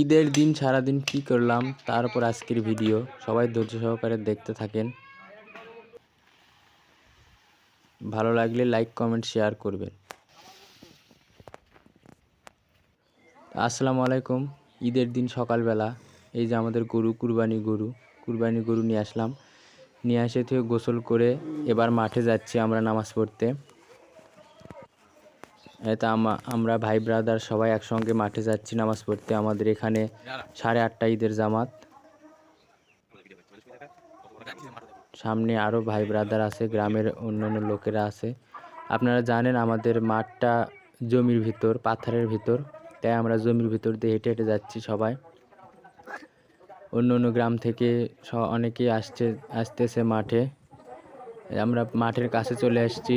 ঈদের দিন সারাদিন কি করলাম, তার উপর আজকের ভিডিও। সবাই ধৈর্য সহকারে দেখতে থাকেন। ভালো লাগলে লাইক কমেন্ট শেয়ার করবেন। আসসালামু আলাইকুম। ঈদের দিন সকালবেলা এই যে আমাদের গরু, কুরবানি গরু কুরবানি গরু নিয়ে আসলাম। নিয়ে আসে থেকে গোসল করে এবার মাঠে যাচ্ছি আমরা নামাজ পড়তে। এটা আমরা ভাই ব্রাদার সবাই একসঙ্গে মাঠে যাচ্ছি নামাজ পড়তে। আমাদের এখানে সাড়ে আটটা ঈদের জামাত। সামনে আরও ভাই ব্রাদার আছে, গ্রামের অন্যান্য লোকেরা আছে। আপনারা জানেন আমাদের মাঠটা জমির ভিতর, পাথরের ভিতর, তাই আমরা জমির ভিতর দিয়ে হেঁটে হেঁটে যাচ্ছি সবাই। অন্য অন্য গ্রাম থেকে অনেকেই আসছে, আসতেছে মাঠে। আমরা মাঠের কাছে চলে আসছি।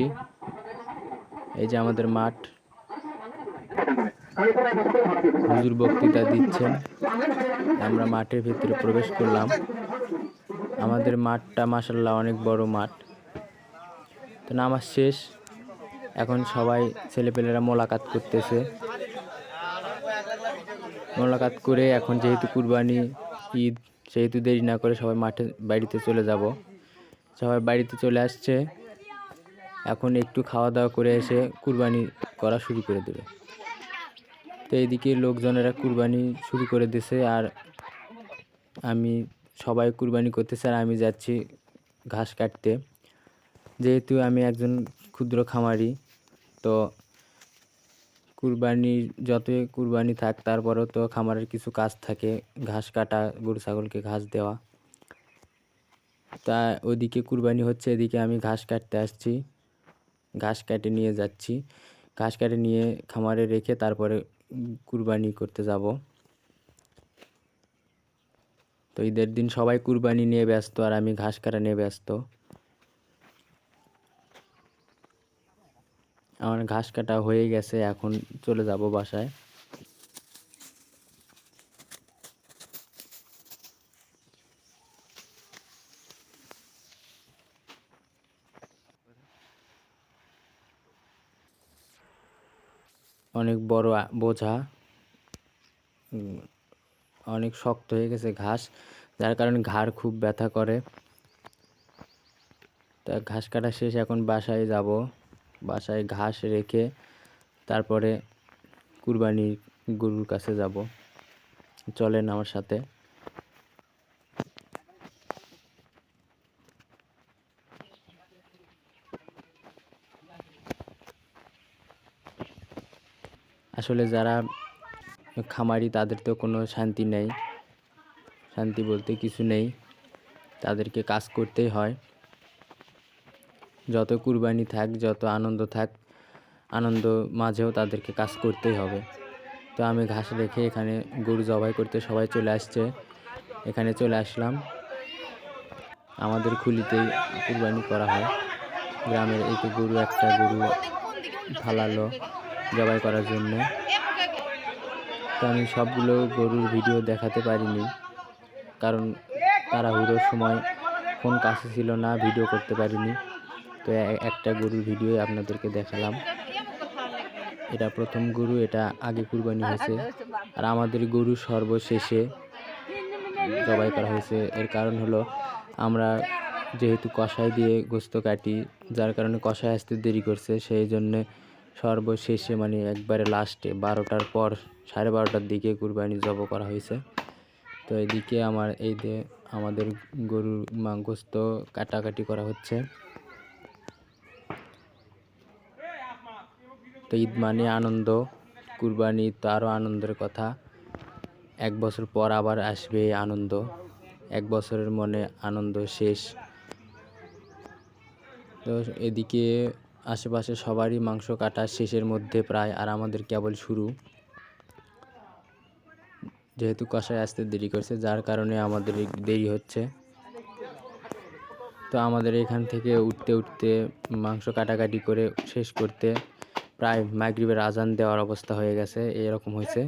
এই যে আমাদের মাঠ। হুজুর বক্তৃতা দিচ্ছেন। আমরা মাঠের ভিতরে প্রবেশ করলাম। আমাদের মাঠটা মাসাল্লাহ অনেক বড় মাঠ। তো নামাজ শেষ। এখন সবাই ছেলেপেলেরা মোলাকাত করতেছে। মোলাকাত করে এখন যেহেতু কুরবানি, ঈদ সেহেতু দেরি না করে সবাই মাঠে, বাড়িতে চলে যাব। সবাই বাড়িতে চলে আসছে। এখন একটু খাওয়া দাওয়া করে এসে কুরবানি করা শুরু করে দেবে। তো এইদিকে লোকজনেরা কুরবানি শুরু করে দিছে আর আমি, সবাই কুরবানি করতেছে আর আমি যাচ্ছি ঘাস কাটতে। যেহেতু আমি একজন ক্ষুদ্র খামারি, তো কুরবানি, যতই কুরবানি থাক, তারপরেও তো খামারের কিছু কাজ থাকে, ঘাস কাটা, গরু, ছাগলকে ঘাস দেওয়া। তা ওইদিকে কুরবানি হচ্ছে, এদিকে আমি ঘাস কাটতে আসছি। ঘাস কেটে নিয়ে যাচ্ছি। ঘাস কেটে নিয়ে খামারে রেখে তারপরে কুরবানি করতে যাব। তো ঈদের দিন সবাই কুরবানি নিয়ে ব্যস্ত আর আমি ঘাস কাটা নিয়ে ব্যস্ত। আমার ঘাস কাটা হয়ে গেছে, এখন চলে যাব বাসায়। অনেক বড় বোঝা অনেক শক্ত হয়ে গেছে ঘাস, যার কারণে ঘাড় খুব ব্যথা করে। তা ঘাস কাটা শেষ, এখন বাসায় যাব। বাসায় ঘাস রেখে তারপরে কুরবানির গরুর কাছে যাব। চলেন আমার সাথে। আসলে যারা খামারি তাদের তো কোনো শান্তি নেই। শান্তি বলতে কিছু নেই। তাদেরকে কাজ করতেই হয়। যত কুরবানি থাক যত আনন্দ থাক আনন্দ মাঝেও তাদেরকে কাজ করতেই হবে। তো আমি ঘাস রেখে এখানে গরু জবাই করতে সবাই চলে আসছে। এখানে চলে আসলাম। আমাদের খুলিতেই কুরবানি করা হয়। গ্রামের এই গরু একটা গরু ফালালো। জবাই করার জন্য। তো আমি সবগুলো গরুর ভিডিও দেখাতে পারিনি, কারণ তারা হুড়োর সময় ফোন কাছে ছিল না, ভিডিও করতে পারিনি। তো একটা গরুর ভিডিও আপনাদেরকে দেখালাম। এটা প্রথম গরু, এটা আগে কুরবানি হয়েছে। আর আমাদের গরু সর্বশেষে জবাই করা হয়েছে। এর কারণ হলো, আমরা যেহেতু কষাই দিয়ে গোস্ত কাটি, যার কারণে কষাই আসতে দেরি করছে, সেই জন্যে সর্বশেষে মানে একবারে লাস্টে বারোটার পর সাড়ে বারোটার দিকে কুরবানি জব করা হয়েছে। তো এদিকে আমার এই যে আমাদের গরুর গোস্ত কাটাকাটি করা হচ্ছে। তো ঈদ মানে আনন্দ, কুরবানি তো আরও আনন্দের কথা। এক বছর পর আবার আসবে আনন্দ, এক বছরের মনে আনন্দ শেষ। তো এদিকে আশেপাশে সবারই মাংস কাটা শেষের মধ্যে প্রায় আর আমাদের কেবল শুরু। যেহেতু কষায় আসতে দেরি করছে, যার কারণে আমাদের দেরি হচ্ছে। তো আমাদের এখান থেকে উঠতে উঠতে মাংস কাটাকাটি করে শেষ করতে প্রায় মাগরিবের আজান দেওয়ার অবস্থা হয়ে গেছে, এরকম হয়েছে।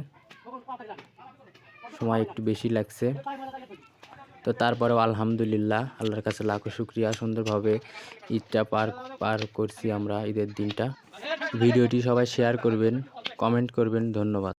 সময় একটু বেশি লাগছে। তো তারপরেও আলহামদুলিল্লাহ, আল্লাহর কাছে লাখো শুক্রিয়া। সুন্দরভাবে ঈদটা পার পার করছি আমরা ঈদের দিনটা। ভিডিওটি সবাই শেয়ার করবেন কমেন্ট করবেন। ধন্যবাদ।